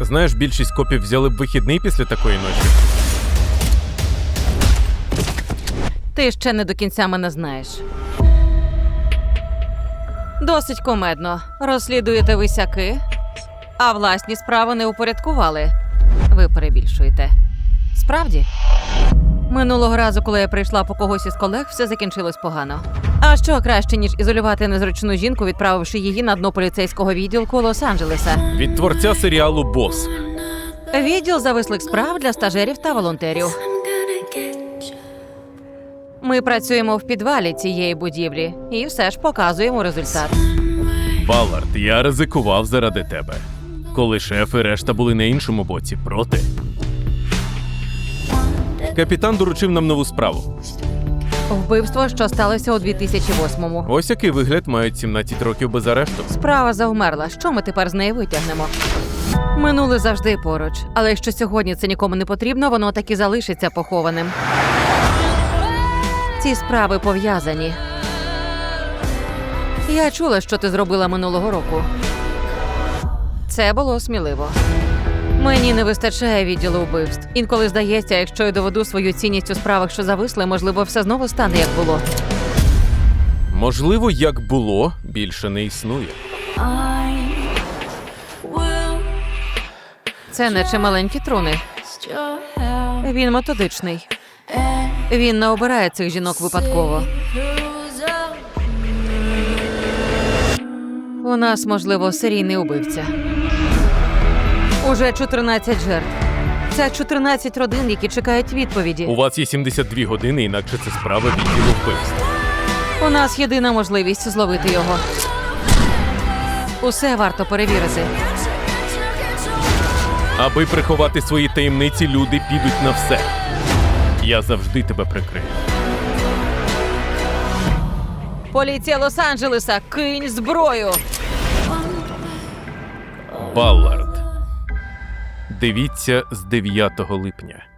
Знаєш, більшість копів взяли б вихідний після такої ночі. Ти ще не до кінця мене знаєш. Досить комедно. Розслідуєте висяки, а власні справи не упорядкували. Ви перебільшуєте. Справді? Минулого разу, коли я прийшла по когось із колег, все закінчилось погано. А що краще, ніж ізолювати незручну жінку, відправивши її на дно поліцейського відділку Лос-Анджелеса? Від творця серіалу Бос. Відділ завислих справ для стажерів та волонтерів. Ми працюємо в підвалі цієї будівлі і все ж показуємо результат. Баллард, я ризикував заради тебе. Коли шеф і решта були на іншому боці проти. Капітан доручив нам нову справу. Вбивство, що сталося у 2008-му. Ось який вигляд мають 17 років без арешту. Справа завмерла. Що ми тепер з неї витягнемо? Минуле завжди поруч, але якщо сьогодні це нікому не потрібно, воно так і залишиться похованим. Ці справи пов'язані. Я чула, що ти зробила минулого року. Це було сміливо. Мені не вистачає відділу вбивств. Інколи здається, якщо я доведу свою цінність у справах, що зависли, можливо, все знову стане як було. Можливо, як було, більше не існує. Це не чималенькі труни. Він методичний. Він не обирає цих жінок випадково. У нас, можливо, серійний убивця. Уже 14 жертв. Це 14 родин, які чекають відповіді. У вас є 72 години, інакше це справа відділу вбивств. У нас єдина можливість зловити його. Усе варто перевірити. Аби приховати свої таємниці, люди підуть на все. Я завжди тебе прикрию. Поліція Лос-Анджелеса, кинь зброю! Баллард. Дивіться з 9 липня.